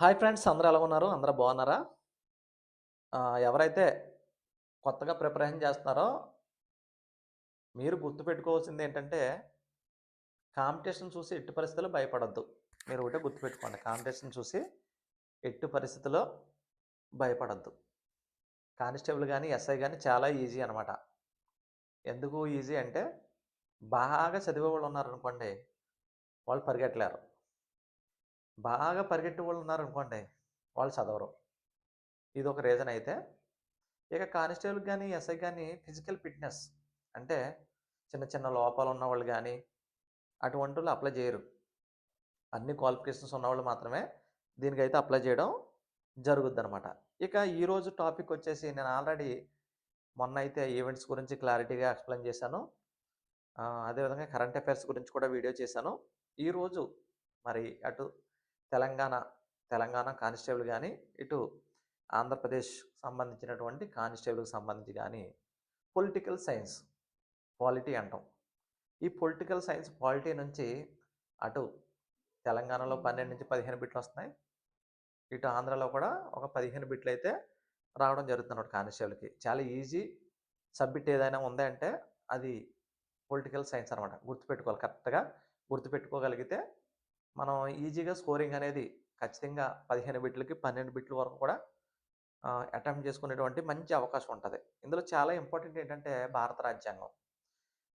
Hi friends అందరూ ఎలా ఉన్నారు? అందరూ బాగున్నారా? ఎవరైతే కొత్తగా ప్రిపరేషన్ చేస్తున్నారో మీరు గుర్తుపెట్టుకోవాల్సిందేంటంటే, కాంపిటీషన్ చూసి ఎట్టి పరిస్థితుల్లో భయపడద్దు మీరు ఒకటే గుర్తుపెట్టుకోండి. కాంపిటీషన్ చూసి ఎట్టి పరిస్థితిలో భయపడొద్దు. కానిస్టేబుల్ కానీ ఎస్ఐ కానీ చాలా ఈజీ అనమాట. ఎందుకు ఈజీ అంటే, బాగా చదివే వాళ్ళు ఉన్నారనుకోండి, వాళ్ళు పరిగెట్టలేరు. బాగా పరిగెట్టేవాళ్ళు ఉన్నారనుకోండి, వాళ్ళు చదవరు. ఇది ఒక రీజన్ అయితే, ఇక కానిస్టేబుల్ కానీ ఎస్ఐ కానీ ఫిజికల్ ఫిట్‌నెస్ అంటే చిన్న చిన్న లోపాలు ఉన్నవాళ్ళు అటువంటి వాళ్ళు అప్లై చేయరు. అన్ని క్వాలిఫికేషన్స్ ఉన్నవాళ్ళు మాత్రమే దీనికైతే అప్లై చేయడం జరుగుద్ది అనమాట ఇక ఈరోజు టాపిక్ వచ్చేసి నేను ఆల్రెడీ మొన్న అయితే ఈవెంట్స్ గురించి క్లారిటీగా ఎక్స్‌ప్లెయిన్ చేశాను. అదేవిధంగా కరెంట్ అఫైర్స్ గురించి కూడా వీడియో చేశాను. ఈరోజు మరి అటు తెలంగాణ, తెలంగాణ కానిస్టేబుల్ గాని, ఇటు ఆంధ్రప్రదేశ్ సంబంధించినటువంటి కానిస్టేబుల్‌కి సంబంధించి గాని, పొలిటికల్ సైన్స్, పాలిటీ అంటాం. ఈ పొలిటికల్ సైన్స్, పాలిటీ నుంచి అటు తెలంగాణలో 12-15 బిట్లొస్తున్నాయి. ఇటు ఆంధ్రాలో కూడా ఒక 15 బిట్లయితే రావడం జరుగుతుందన్నమాట కానిస్టేబుల్‌కి. చాలా ఈజీ సబ్జెక్ట్ ఏదైనా ఉంది అంటే అది పొలిటికల్ సైన్స్ అనమాట. గుర్తుపెట్టుకోవాలి. కరెక్ట్‌గా గుర్తుపెట్టుకోగలిగితే మనం ఈజీగా స్కోరింగ్ అనేది ఖచ్చితంగా 15 బిట్లకి 12 బిట్ల వరకు కూడా అటెంప్ట్ చేసుకునేటువంటి మంచి అవకాశం ఉంటుంది ఇందులో చాలా ఇంపార్టెంట్ ఏంటంటే భారత రాజ్యాంగం.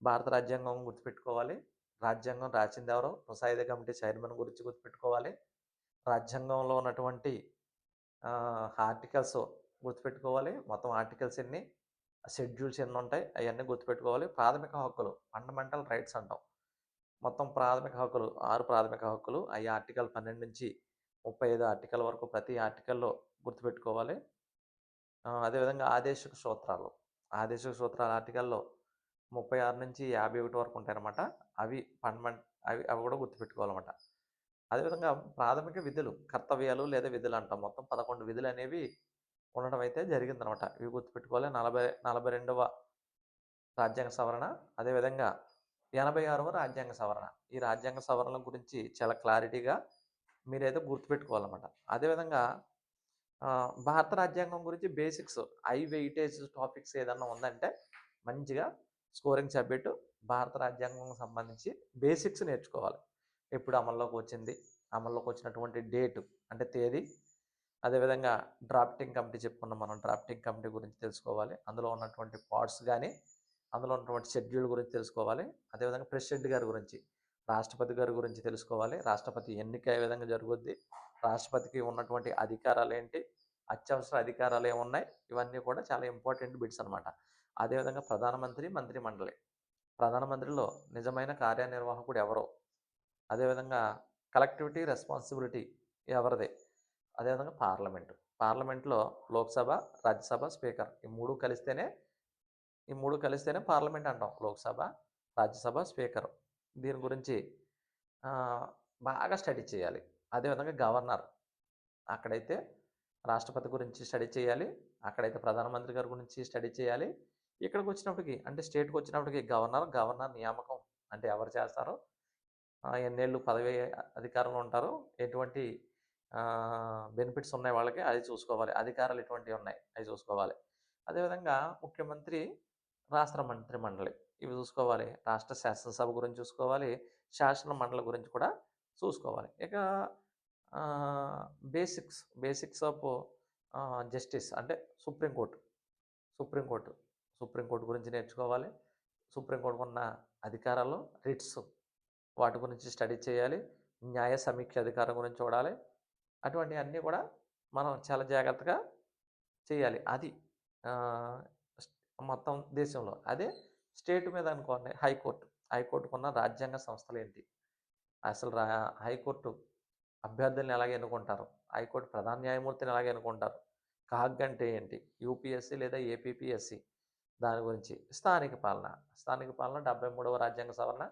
భారత రాజ్యాంగం గుర్తుపెట్టుకోవాలి. రాజ్యాంగం రాసిందెవరు? ముసాయిదా కమిటీ చైర్మన్ గురించి గుర్తుపెట్టుకోవాలి. రాజ్యాంగంలో ఉన్నటువంటి ఆర్టికల్స్ గుర్తుపెట్టుకోవాలి. మొత్తం ఆర్టికల్స్ ఎన్ని, షెడ్యూల్స్ ఎన్ని ఉంటాయి అవన్నీ గుర్తుపెట్టుకోవాలి. ప్రాథమిక హక్కులు ఫండమెంటల్ రైట్స్ అంటాం. మొత్తం ప్రాథమిక హక్కులు ఆరు ప్రాథమిక హక్కులు. అవి ఆర్టికల్ 12-35 ఆర్టికల్ వరకు ప్రతి ఆర్టికల్‌లో గుర్తుపెట్టుకోవాలి. అదేవిధంగా ఆదేశిక సూత్రాలు. ఆదేశిక సూత్రాలు ఆర్టికల్‌లో 36-51 వరకు ఉంటాయన్నమాట. అవి ఫండమెంట్ అవి అవి కూడా గుర్తుపెట్టుకోవాలన్నమాట. అదేవిధంగా ప్రాథమిక విధులు, కర్తవ్యాలు లేదా విధులు అంటాం. మొత్తం పదకొండు విధులు అనేవి ఉండడం అయితే జరిగిందనమాట. ఇవి గుర్తుపెట్టుకోవాలి. నలభై 42వ రాజ్యాంగ సవరణ, అదేవిధంగా 86వ రాజ్యాంగ సవరణ. ఈ రాజ్యాంగ సవరణ గురించి చాలా క్లారిటీగా మీరైతే గుర్తుపెట్టుకోవాలన్నమాట. అదేవిధంగా భారత రాజ్యాంగం గురించి బేసిక్స్, హై వెయిటేజ్ టాపిక్స్ ఏదన్నా ఉందంటే మంచిగా స్కోరింగ్ సబ్జెక్ట్ భారత రాజ్యాంగంకి సంబంధించి బేసిక్స్ నేర్చుకోవాలి. ఎప్పుడు అమల్లోకి వచ్చింది, అమల్లోకి వచ్చినటువంటి డేట్ అంటే తేదీ, అదేవిధంగా డ్రాఫ్టింగ్ కమిటీ చెప్పుకున్నాం మనం. డ్రాఫ్టింగ్ కమిటీ గురించి తెలుసుకోవాలి. అందులో ఉన్నటువంటి పార్ట్స్ కానీ అందులో ఉన్నటువంటి షెడ్యూల్ గురించి తెలుసుకోవాలి. అదేవిధంగా ప్రెసిడెంట్ గారి గురించి, రాష్ట్రపతి గారి గురించి తెలుసుకోవాలి. రాష్ట్రపతి ఎన్నిక ఏ విధంగా జరుగుద్ది, రాష్ట్రపతికి ఉన్నటువంటి అధికారాలు ఏంటి అత్యవసర అధికారాలు ఏమున్నాయి, ఇవన్నీ కూడా చాలా ఇంపార్టెంట్ బిట్స్ అనమాట. అదేవిధంగా ప్రధానమంత్రి, మంత్రి మండలి ప్రధానమంత్రిలో నిజమైన కార్యనిర్వాహకుడు ఎవరు? అదేవిధంగా కలెక్టివిటీ రెస్పాన్సిబిలిటీ ఎవరిది? అదేవిధంగా పార్లమెంటు. పార్లమెంట్‌లో లోక్‌సభ, రాజ్యసభ, స్పీకర్ ఈ మూడు కలిస్తేనే ఈ మూడు కలిస్తేనే పార్లమెంట్ అంటాం. లోక్‌సభ, రాజ్యసభ, స్పీకర్. దీని గురించి బాగా స్టడీ చేయాలి. అదేవిధంగా గవర్నర్. అక్కడైతే రాష్ట్రపతి గురించి స్టడీ చేయాలి. అక్కడైతే ప్రధానమంత్రి గారి గురించి స్టడీ చేయాలి. ఇక్కడికొచ్చినప్పటికి అంటే స్టేట్కి వచ్చినప్పటికి గవర్నర్, గవర్నర్ నియామకం అంటే ఎవరు చేస్తారో, ఎన్నేళ్ళు పదవి అధికారంలో ఉంటారో, ఎటువంటి బెనిఫిట్స్ ఉన్నాయి వాళ్ళకి అది చూసుకోవాలి. అధికారాలు ఎటువంటివి ఉన్నాయి అవి చూసుకోవాలి. అదేవిధంగా ముఖ్యమంత్రి, రాష్ట్ర మంత్రి మండలి ఇవి చూసుకోవాలి. రాష్ట్ర శాసనసభ గురించి చూసుకోవాలి. శాసన మండలి గురించి కూడా చూసుకోవాలి. ఇక బేసిక్స్, బేసిక్స్ ఆఫ్ జస్టిస్ అంటే supreme supreme court supreme court supreme గురించి నేర్చుకోవాలి. సుప్రీం ఉన్న అధికారాలు, రిట్స్ వాటి గురించి స్టడీ చేయాలి. న్యాయ సమీక్ష అధికారం గురించి చూడాలి. అటువంటియన్నీ కూడా మనం చాలా జాగ్రత్తగా చేయాలి. అది మొత్తం దేశంలో. అదే స్టేట్ మీద అనుకోండి హైకోర్టు హైకోర్టుకున్న రాజ్యాంగ సంస్థలేంటి? అసలు రా హైకోర్టు అభ్యర్థుల్ని ఎలాగ ఎన్నుకుంటారు? హైకోర్టు ప్రధాన న్యాయమూర్తిని ఎలాగ ఎన్నుకుంటారు? కాగ్ అంటే ఏంటి? యూపీఎస్సీ లేదా ఏపీపీఎస్సీ దాని గురించి. స్థానిక పాలన. స్థానిక పాలన 73వ రాజ్యాంగ సవరణ,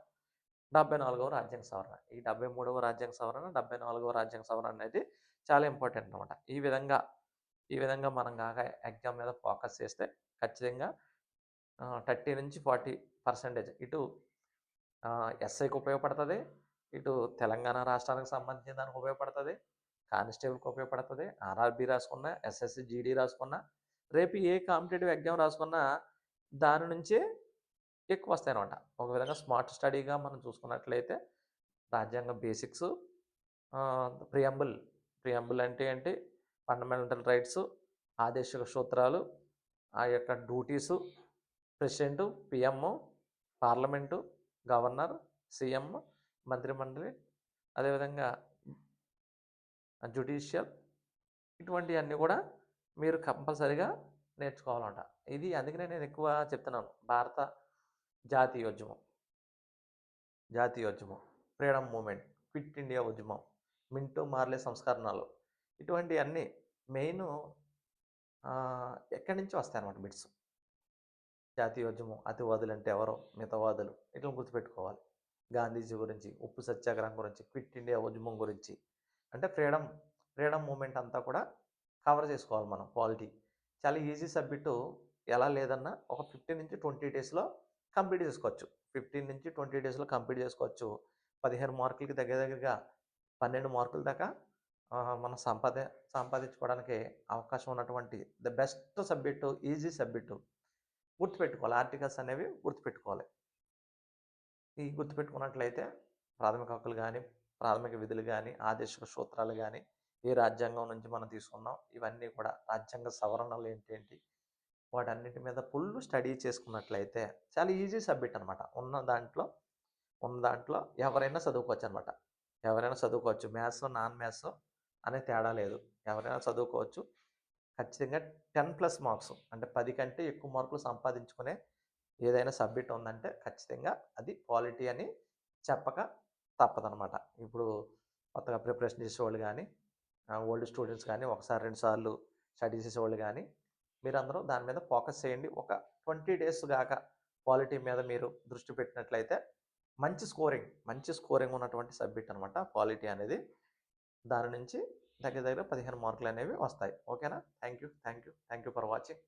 74వ రాజ్యాంగ సవరణ. ఈ 73వ రాజ్యాంగ సవరణ, 74వ రాజ్యాంగ సవరణ అనేది చాలా ఇంపార్టెంట్ అనమాట. ఈ విధంగా ఈ విధంగా మనం కాక ఎగ్జామ్ మీద ఫోకస్ చేస్తే ఖచ్చితంగా థర్టీ నుంచి ఫార్టీ పర్సెంటేజ్ ఇటు ఎస్ఐకి ఉపయోగపడుతుంది ఇటు తెలంగాణ రాష్ట్రానికి సంబంధించిన దానికి ఉపయోగపడుతుంది కానిస్టేబుల్కి ఉపయోగపడుతుంది ఆర్ఆర్బి రాసుకున్నా ఎస్ఎస్సి జీడీ రాసుకున్నా రేపు ఏ కాంపిటేటివ్ ఎగ్జామ్ రాసుకున్నా దాని నుంచే ఎక్కువ వస్తాయి అనమాట ఒక విధంగా స్మార్ట్ స్టడీగా మనం చూసుకున్నట్లయితే రాజ్యాంగ బేసిక్స్ ప్రియంబుల్ ప్రియంబుల్ అంటే ఏంటి? ఫండమెంటల్ రైట్స్ ఆదేశక సూత్రాలు ఆ యొక్క duties president PMO parliament governor CM మంత్రిమండలి అదేవిధంగా జ్యుడిషియల్ ఇటువంటివన్నీ కూడా మీరు కంపల్సరిగా నేర్చుకోవాలంట. ఇది అందుకనే నేను ఎక్కువ చెప్తున్నాను. భారత జాతీయోద్యమం. జాతీయోద్యమం. ఫ్రీడమ్ మూమెంట్ క్విట్ ఇండియా ఉద్యమం. మింటో మార్లే సంస్కరణలు. ఇటువంటి అన్నీ మెయిన్ ఎక్కడి నుంచి వస్తాయి అన్నమాట బిట్స్ జాతీయోద్యమం అతివాదులు అంటే ఎవరో మితవాదులు ఇట్లా గుర్తుపెట్టుకోవాలి. గాంధీజీ గురించి ఉప్పు సత్యాగ్రహం గురించి క్విట్ ఇండియా ఉద్యమం గురించి. అంటే ఫ్రీడమ్ ఫ్రీడమ్ మూమెంట్ అంతా కూడా కవర్ చేసుకోవాలి మనం క్వాలిటీ చాలా ఈజీ సబ్జెక్టు ఎలా లేదన్నా ఒక ఫిఫ్టీన్ నుంచి ట్వంటీ డేస్లో కంప్లీట్ చేసుకోవచ్చు. ఫిఫ్టీన్ నుంచి ట్వంటీ డేస్లో కంప్లీట్ చేసుకోవచ్చు. పదిహేను మార్కులకి దగ్గర దగ్గరగా పన్నెండు మార్కుల దాకా మనం సంపాద సంపాదించుకోవడానికి అవకాశం ఉన్నటువంటి the best subject easy subject గుర్తుపెట్టుకోవాలి. ఆర్టికల్స్ అనేవి గుర్తుపెట్టుకోవాలి. ఈ గుర్తుపెట్టుకున్నట్లయితే ప్రాథమిక హక్కులు కానీ ప్రాథమిక విధులు కానీ ఆదేశిక సూత్రాలు కానీ ఏ రాజ్యాంగం నుంచి మనం తీసుకున్నాం ఇవన్నీ కూడా రాజ్యాంగ సవరణలు ఏంటేంటి? వాటన్నిటి మీద ఫుల్ స్టడీ చేసుకున్నట్లయితే చాలా ఈజీ సబ్జెక్ట్ అనమాట ఉన్న దాంట్లో ఉన్న దాంట్లో ఎవరైనా చదువుకోవచ్చు అనమాట ఎవరైనా చదువుకోవచ్చు. మ్యాథ్స్ నాన్ మ్యాథ్స్ అనే తేడా లేదు. ఎవరైనా చదువుకోవచ్చు. ఖచ్చితంగా టెన్ ప్లస్ మార్క్స్ అంటే పది కంటే ఎక్కువ మార్కులు సంపాదించుకునే ఏదైనా సబ్జెక్ట్ ఉందంటే ఖచ్చితంగా అది క్వాలిటీ అని చెప్పక తప్పదనమాట. ఇప్పుడు కొత్తగా ప్రిపరేషన్ చేసేవాళ్ళు కానీ ఓల్డ్ స్టూడెంట్స్ కానీ ఒకసారి రెండు సార్లు స్టడీ చేసేవాళ్ళు కానీ మీరందరూ దాని మీద ఫోకస్ చేయండి. ఒక ట్వంటీ డేస్ కాక క్వాలిటీ మీద మీరు దృష్టి పెట్టినట్లయితే మంచి స్కోరింగ్ మంచి స్కోరింగ్ ఉన్నటువంటి సబ్జెక్ట్ అనమాట క్వాలిటీ అనేది. దాని నుంచి దగ్గర దగ్గర పదిహేను మార్కులు అనేవి వస్తాయి. ఓకేనా? Thank you thank you thank you for watching.